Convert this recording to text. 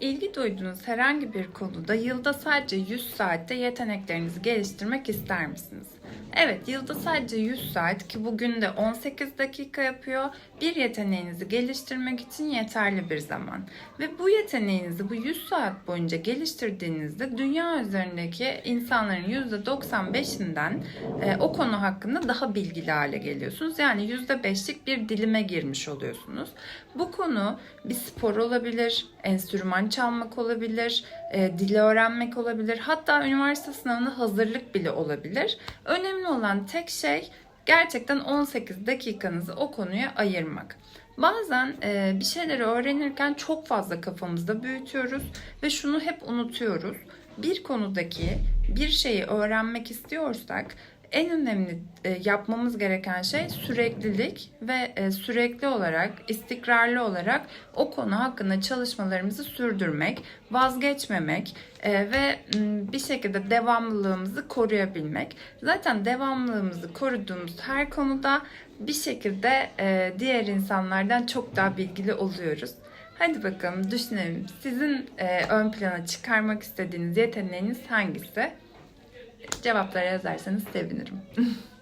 İlgi duyduğunuz herhangi bir konuda yılda sadece 100 saatte yeteneklerinizi geliştirmek ister misiniz? Evet, yılda sadece 100 saat ki bugün de 18 dakika yapıyor. Bir yeteneğinizi geliştirmek için yeterli bir zaman. Ve bu yeteneğinizi bu 100 saat boyunca geliştirdiğinizde dünya üzerindeki insanların %95'inden e, o konu hakkında daha bilgili hale geliyorsunuz. Yani %5'lik bir dilime girmiş oluyorsunuz. Bu konu bir spor olabilir, enstrüman çalmak olabilir, e, dili öğrenmek olabilir. Hatta üniversite sınavına hazırlık bile olabilir. Önemli olan tek şey gerçekten 18 dakikanızı o konuya ayırmak. Bazen e, bir şeyleri öğrenirken çok fazla kafamızda büyütüyoruz ve şunu hep unutuyoruz. Bir konudaki bir şeyi öğrenmek istiyorsak en önemli e, yapmamız gereken şey süreklilik ve e, sürekli olarak, istikrarlı olarak o konu hakkında çalışmalarımızı sürdürmek, vazgeçmemek e, ve bir şekilde devamlılığımızı koruyabilmek. Zaten devamlılığımızı koruduğumuz her konuda bir şekilde diğer insanlardan çok daha bilgili oluyoruz. Hadi bakalım düşünelim. Sizin ön plana çıkarmak istediğiniz yeteneğiniz hangisi? Cevapları yazarsanız sevinirim.